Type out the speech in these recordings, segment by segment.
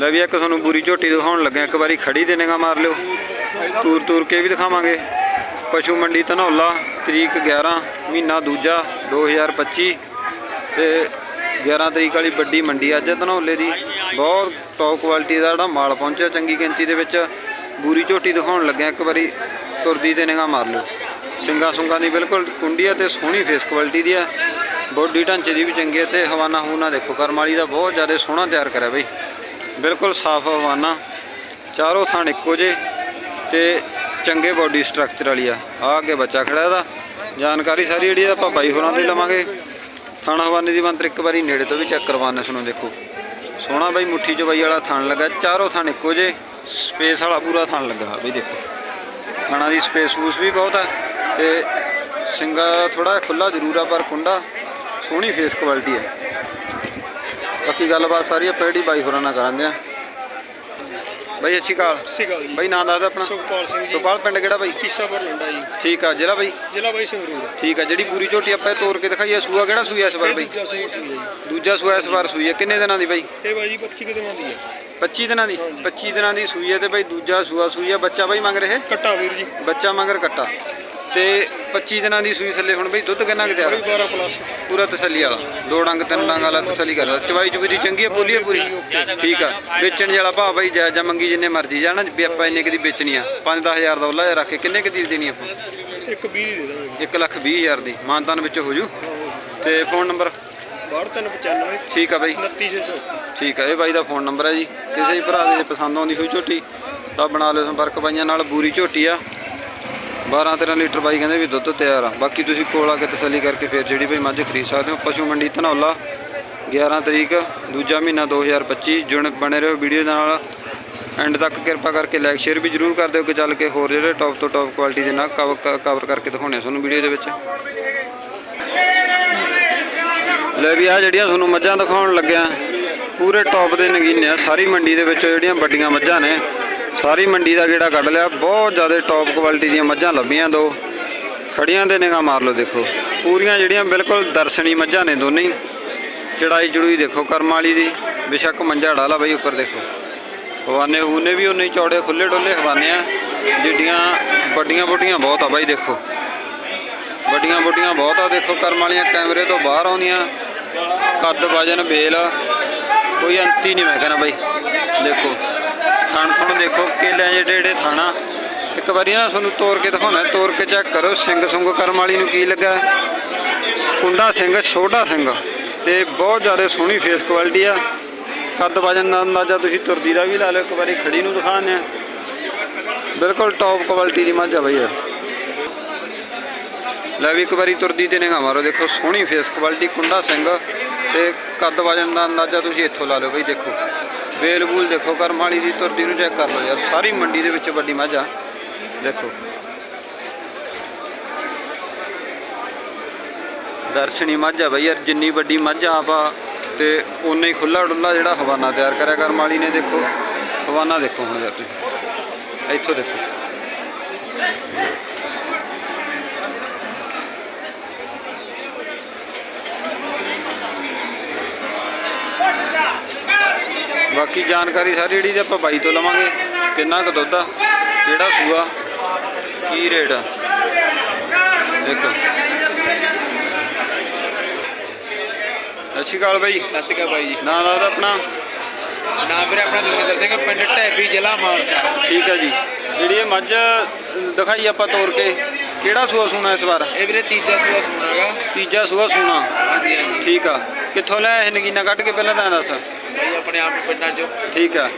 ਲੈ ਵੀ ਇੱਕ ਤੁਹਾਨੂੰ ਬੁਰੀ ਝੋਟੀ ਦਿਖਾਉਣ ਲੱਗਿਆ, ਇੱਕ ਵਾਰੀ ਖੜੀ ਦੇ ਨਿਗਾ ਮਾਰ ਲਿਓ। ਤੂਰ ਤੂਰ ਕੇ ਵੀ ਦਿਖਾਵਾਂਗੇ। ਪਸ਼ੂ ਮੰਡੀ ਧਨੌਲਾ, ਤਰੀਕ 11 ਮਹੀਨਾ ਦੂਜਾ 2025 ਤੇ 11 ਤਰੀਕ ਵਾਲੀ ਵੱਡੀ ਮੰਡੀ ਅੱਜ ਧਨੌਲੇ ਦੀ। ਬਹੁਤ ਟੌਪ ਕੁਆਲਿਟੀ ਦਾ ਜਿਹੜਾ ਮਾਲ ਪਹੁੰਚਿਆ ਚੰਗੀ ਗਿਣਤੀ ਦੇ ਵਿੱਚ। ਬੂਰੀ ਝੋਟੀ ਦਿਖਾਉਣ ਲੱਗਿਆ, ਇੱਕ ਵਾਰੀ ਤੁਰਦੀ ਤੇ ਨਿਗਾ ਮਾਰ ਲਿਓ। ਸਿੰਗਾ ਸੁੰਗਾ ਦੀ ਬਿਲਕੁਲ ਕੁੰਡੀਆ ਆ ਤੇ ਸੋਹਣੀ ਫੇਸ ਕੁਆਲਿਟੀ ਦੀ ਆ। ਬੋਡੀ ਢਾਂਚੇ ਦੀ ਵੀ ਚੰਗੀ ਹੈ ਤੇ ਹਵਾਨਾ ਹੂਨਾ ਦੇਖੋ, ਕਰਮ ਵਾਲੀ ਦਾ ਬਹੁਤ ਜ਼ਿਆਦਾ ਸੋਹਣਾ ਤਿਆਰ ਕਰਿਆ ਬਈ। ਬਿਲਕੁਲ ਸਾਫ਼ ਹਵਾਨਾ, ਚਾਰੋਂ ਥਣ ਇੱਕੋ ਜੇ ਤੇ ਚੰਗੇ ਬੋਡੀ ਸਟਰਕਚਰ ਵਾਲੀ ਆ। ਆ ਅੱਗੇ ਬੱਚਾ ਖੜਾ ਇਹਦਾ, ਜਾਣਕਾਰੀ ਸਾਰੀ ਜਿਹੜੀ ਆਪਾਂ ਬਾਈ ਹੋਰਾਂ ਦੀ ਲਵਾਂਗੇ। ਥਾਣਾ ਹਵਾਨੇ ਦੀ ਮੰਤਰ ਇੱਕ ਵਾਰੀ ਨੇੜੇ ਤੋਂ ਵੀ ਚੈੱਕ ਕਰਵਾਉਣੇ ਸੁਣੋ ਦੇਖੋ। ਸੋਹਣਾ ਬਾਈ ਮੁੱਠੀ ਚ ਬਾਈ ਵਾਲਾ ਥਣ ਲੱਗਾ, ਚਾਰੋਂ ਥਣ ਇੱਕੋ ਜੇ ਸਪੇਸ ਵਾਲਾ ਪੂਰਾ ਥਣ ਲੱਗਾ ਬਈ ਦੇਖੋ। ਥਾਣਾ ਦੀ ਸਪੇਸ ਸੂਸ ਵੀ ਬਹੁਤ ਆ ਤੇ ਸਿੰਗਾ ਥੋੜਾ ਖੁੱਲਾ ਜ਼ਰੂਰ ਆ ਪਰ ਕੁੰਡਾ ਸੋਹਣੀ ਫੇਸ ਕੁਆਲਿਟੀ ਹੈ ਬਾਕੀ ਗੱਲਬਾਤ ਸਾਰੀ ਆਪਾਂ ਜਿਹੜੀ ਬਾਈ ਹੋਰਾਂ ਨਾਲ ਕਰਾਂਗੇ ਆ। ਬਾਈ ਅੱਛੀ ਕਾਲ ਸਿਗਲ ਜੀ। ਬਾਈ ਨਾਂ ਦੱਸ ਆਪਣਾ। ਸੁਖਪਾਲ ਸਿੰਘ ਜੀ। ਗੋਪਾਲ ਪਿੰਡ ਕਿਹੜਾ ਬਾਈ? ਕਿੱਸਾ ਲੰਡਾ ਜੀ। ਠੀਕ ਆ ਜ਼ਿਲ੍ਹਾ ਬਾਈ? ਜ਼ਿਲ੍ਹਾ ਬਾਈ ਸੰਗਰੂਰ। ਠੀਕ ਆ ਜਿਹੜੀ ਪੂਰੀ ਝੋਟੀ ਆਪਾਂ ਇਹ ਤੋੜ ਕੇ ਦਿਖਾਈ ਆ ਸੂਆ ਕਿਹੜਾ ਸੂਆ ਇਸ ਵਾਰ ਬਾਈ? ਦੂਜਾ ਸੂਆ ਇਸ ਵਾਰ ਸੂਈ ਹੈ ਕਿੰਨੇ ਦਿਨਾਂ ਦੀ ਬਾਈ? ਇਹ ਬਾਈ ਜੀ 25 ਕੁ ਦਿਨਾਂ ਦੀ ਹੈ 25 ਦਿਨਾਂ ਦੀ? 25 ਦਿਨਾਂ ਦੀ ਸੂਈ ਹੈ ਤੇ ਬਾਈ ਦੂਜਾ ਸੂਆ ਸੂਈ ਹੈ ਬੱਚਾ ਬਾਈ ਮੰਗ ਰਹੇ? ਕੱਟਾ ਵੀਰ ਜੀ। ਬੱਚਾ ਮਗਰ ਕੱਟਾ। ਤੇ 25 ਦਿਨਾਂ ਦੀ ਸੂਈ ਥੱਲੇ ਹੁਣ ਬਈ ਦੁੱਧ ਕਿੰਨਾ ਕੁ ਤਿਆਰ ਬਾਈ 12 ਪਲੱਸ। ਪੂਰਾ ਤਸੱਲੀ ਵਾਲਾ। ਦੋ ਡੰਗ ਤਿੰਨ ਡੰਗ ਵਾਲਾ ਤਸੱਲੀ ਕਰਦਾ। ਚਵਾਈ ਚੁਬੀ ਦੀ ਚੰਗੀ ਹੈ ਪੂਰੀ ਹੈ ਪੂਰੀ? ਠੀਕ ਆ। ਵੇਚਣ ਵਾਲਾ ਭਾਅ ਬਾਈ ਜਾਇਜ਼ ਜਾਂ ਮੰਗੀ ਜਿੰਨੇ ਮਰਜ਼ੀ ਜਾਣਾ। ਵੀ ਆਪਾਂ ਇੰਨੇ ਕੁ ਦੀ ਵੇਚਣੀ ਆ। 5-10000 ਦਾ ਉੱਲਾ ਜਿਹਾ ਰੱਖ ਕੇ ਕਿੰਨੇ ਕੁ ਦੀ ਦੇਣੀ ਆਪਾਂ? ਇੱਕ 20 ਦੀ ਦੇ ਦਾਂਗੇ। 1 ਲੱਖ 20 ਹਜ਼ਾਰ ਦੀ। ਮਾਨਤਾਨ ਵਿੱਚ ਹੋ ਜੂ। ਤੇ ਫੋਨ ਨੰਬਰ? 6395 ਠੀਕ ਆ ਬਾਈ। 29600 ਠੀਕ ਆ। ਇਹ ਬਾਈ ਦਾ ਫੋਨ ਨੰਬਰ ਹੈ ਜੀ। ਕਿਸੇ ਵੀ ਭਰਾ ਦੇ ਜੇ ਪਸੰਦ ਆਉਂਦੀ ਹੋਈ ਝੋਟੀ ਤਾਂ ਬਣਾ ਲਿਓ ਸੰਪਰਕ ਬਾਈਆਂ ਨਾਲ। ਬੂਰੀ ਝੋਟੀ ਆ। 12 13 ਲੀਟਰ ਬਾਈ ਕਹਿੰਦੇ ਵੀ ਦੁੱਧ ਤਿਆਰ ਆ। ਬਾਕੀ ਤੁਸੀਂ ਕੋਲ ਆ ਕੇ ਤਸੱਲੀ ਕਰਕੇ ਫਿਰ ਜਿਹੜੀ ਬਾਈ ਮੱਝ ਖਰੀਦ ਸਕਦੇ ਹੋ। ਪਸ਼ੂ ਮੰਡੀ ਧਨੌਲਾ 11 ਤਰੀਕ, ਦੂਜਾ ਮਹੀਨਾ 2025 ਜੁਣ ਬਣੇ ਰਹੋ ਵੀਡੀਓ ਦੇ ਨਾਲ। ਐਂਡ ਤੱਕ ਕਿਰਪਾ ਕਰਕੇ ਲਾਈਕ ਸ਼ੇਅਰ ਵੀ ਜਰੂਰ ਕਰ ਦਿਓ ਕਿ ਚੱਲ ਕੇ ਹੋਰ ਜਿਹੜੇ ਟੌਪ ਤੋਂ ਟੌਪ ਕੁਆਲਿਟੀ ਦੇ ਨਾਲ ਕਵਰ ਕਰਕੇ ਦਿਖਾਉਣੇ ਤੁਹਾਨੂੰ ਵੀਡੀਓ ਦੇ ਵਿੱਚ। ਲੈ ਵੀ ਆ ਜਿਹੜੀਆਂ ਤੁਹਾਨੂੰ ਮੱਝਾਂ ਦਿਖਾਉਣ ਲੱਗਿਆ, ਪੂਰੇ ਟੌਪ ਦੇ ਨਗੀਨੇ ਆ। ਸਾਰੀ ਮੰਡੀ ਦੇ ਵਿੱਚ ਜਿਹੜੀਆਂ ਵੱਡੀਆਂ ਮੱਝਾਂ ਨੇ। ਸਾਰੀ ਮੰਡੀ ਦਾ ਗੇੜਾ ਕੱਢ ਲਿਆ। ਬਹੁਤ ਜ਼ਿਆਦਾ ਟੌਪ ਕੁਆਲਿਟੀ ਦੀਆਂ ਮੱਝਾਂ ਲੱਭੀਆਂ ਦੋ। ਖੜੀਆਂ ਦੇ ਨਿਗਾਹ ਮਾਰ ਲਓ ਦੇਖੋ। ਪੂਰੀਆਂ ਜਿਹੜੀਆਂ ਬਿਲਕੁਲ ਦਰਸ਼ਨੀ ਮੱਝਾਂ ਨੇ ਦੋਨੇ ਹੀ। ਚੜਾਈ ਜੜੂਈ ਦੇਖੋ ਕਰਮ ਵਾਲੀ ਦੀ। ਬੇਸ਼ੱਕ ਮੰਝਾ ਢਾਲਾ ਬਾਈ ਉੱਪਰ ਦੇਖੋ। ਹਵਾਨੇ ਹੂਨੇ ਵੀ ਉਨੇ ਚੌੜੇ ਖੁੱਲੇ ਡੋਲੇ ਹਵਾਨੇ ਆ। ਜਿੱਡੀਆਂ ਵੱਡੀਆਂ ਵੱਡੀਆਂ ਬਹੁਤ ਆ ਬਾਈ ਦੇਖੋ। ਵੱਡੀਆਂ ਵੱਡੀਆਂ ਬਹੁਤ ਆ ਦੇਖੋ। ਕਰਮ ਵਾਲੀਆਂ ਕੈਮਰੇ ਤੋਂ ਬਾਹਰ ਆਉਂਦੀਆਂ। ਕੱਦ ਵਜਨ ਬੇਲ ਕੋਈ ਅੰਤੀ ਨਹੀਂ ਮੈਂ ਕਹਿੰਦਾ ਬਾਈ। ਦੇਖੋ। ਥਣ ਥਣ ਦੇਖੋ ਕੇਲਿਆਂ ਜਿਹੜੇ ਜਿਹੜੇ ਥਾਣਾ ਇੱਕ ਵਾਰੀ ਨਾ ਤੁਹਾਨੂੰ ਤੋੜ ਕੇ ਦਿਖਾਉਣਾ ਤੋੜ ਕੇ ਚੈੱਕ ਕਰੋ, ਸਿੰਘ ਸੁੰਗ ਕਰਮ ਵਾਲੀ ਨੂੰ ਕੀ ਲੱਗਾ। ਕੁੰਡਾ ਸਿੰਘ, ਛੋਟਾ ਸਿੰਘ, ਤੇ ਬਹੁਤ ਜ਼ਿਆਦਾ ਸੋਹਣੀ ਫੇਸ ਕੁਆਲਿਟੀ ਆ। ਕੱਦ ਵਜਨ ਦਾ ਅੰਦਾਜ਼ਾ ਤੁਸੀਂ ਤੁਰਦੀ ਦਾ ਵੀ ਲਾ ਲਓ, ਇੱਕ ਵਾਰੀ ਖੜੀ ਨੂੰ ਦਿਖਾਉਂਦੇ ਆ ਬਿਲਕੁਲ ਟੌਪ ਕੁਆਲਿਟੀ ਦੀ ਮੱਝ ਆ ਬਈ ਇਹ। ਲੈ ਵੀ ਇੱਕ ਵਾਰੀ ਤੁਰਦੀ ਤੇ ਨਿਗਾਹ ਮਾਰੋ, ਦੇਖੋ ਸੋਹਣੀ ਫੇਸ ਕੁਆਲਿਟੀ ਕੁੰਡਾ ਸਿੰਘ, ਤੇ ਕੱਦ ਵਜਨ ਦਾ ਅੰਦਾਜ਼ਾ ਤੁਸੀਂ ਇੱਥੋਂ ਲਾ ਲਓ ਬਈ, ਦੇਖੋ। ਵੇਲ ਦੇਖੋ ਕਰਮ ਵਾਲੀ ਦੀ ਤੁਰਦੀ ਨੂੰ ਚੈੱਕ ਕਰ ਲਓ ਯਾਰ, ਸਾਰੀ ਮੰਡੀ ਦੇ ਵਿੱਚ ਵੱਡੀ ਮੱਝ। ਆ ਦੇਖੋ। ਦਰਸ਼ਨੀ ਮੱਝ ਆ ਬਈ ਯਾਰ, ਜਿੰਨੀ ਵੱਡੀ ਮੱਝ ਆ ਆਪਾਂ ਤੇ ਉਨਾ ਹੀ ਖੁੱਲਾ ਡੁੱਲਾ ਜਿਹੜਾ ਹਵਾਨਾ ਤਿਆਰ ਕਰਿਆ ਕਰਮ ਵਾਲੀ ਨੇ, ਦੇਖੋ। ਹਵਾਨਾ ਦੇਖੋ ਹੁਣ ਯਾਰ ਤੁਸੀਂ। ਇੱਥੋਂ ਦੇਖੋ। ਬਾਕੀ ਜਾਣਕਾਰੀ ਸਾਰੀ ਜਿਹੜੀ ਤੇ ਆਪਾਂ ਬਾਈ ਤੋਂ ਲਵਾਂਗੇ। ਕਿੰਨਾ ਕੁ ਦੁੱਧ ਆ? ਕਿਹੜਾ ਸੂਆ? ਕੀ ਰੇਟ ਆ? ਦੇਖੋ। ਸਤਿ ਸ਼੍ਰੀ ਅਕਾਲ ਬਾਈ। ਸਤਿ ਸ਼੍ਰੀ ਅਕਾਲ ਬਾਈ ਜੀ। ਨਾਂ ਦਾ ਆਪਣਾ। ਨਾਮ ਵੀਰੇ ਆਪਣਾ ਜਸਵਿੰਦਰ ਸਿੰਘ ਪਿੰਡ ਢੈਬੀ ਜ਼ਿਲ੍ਹਾ ਮਾਨਸਾ। ਠੀਕ ਹੈ ਜੀ। ਜਿਹੜੀ ਇਹ ਮੱਝ ਦਿਖਾਈ ਆਪਾਂ ਤੋੜ ਕੇ। ਕਿਹੜਾ ਸੂਆ ਸੂਣਾ ਇਸ ਵਾਰ? ਇਹ ਵੀਰੇ ਤੀਜਾ ਸੂਆ ਸੁਣਾਗਾ ਤੀਜਾ ਸੂਆ ਸੂਣਾ। ਹਾਂਜੀ ਹਾਂਜੀ। ਠੀਕ ਆ। ਕਿੱਥੋਂ ਲੈ ਇਹ ਨਗੀਨਾ ਕੱਢ ਕੇ ਪਹਿਲਾਂ ਤਾਂ ਦੱਸ। ਬਾਈ ਆਪਣੇ ਆਪ ਪਿੰਡਾਂ ਚੋਂ। ਠੀਕ ਆ।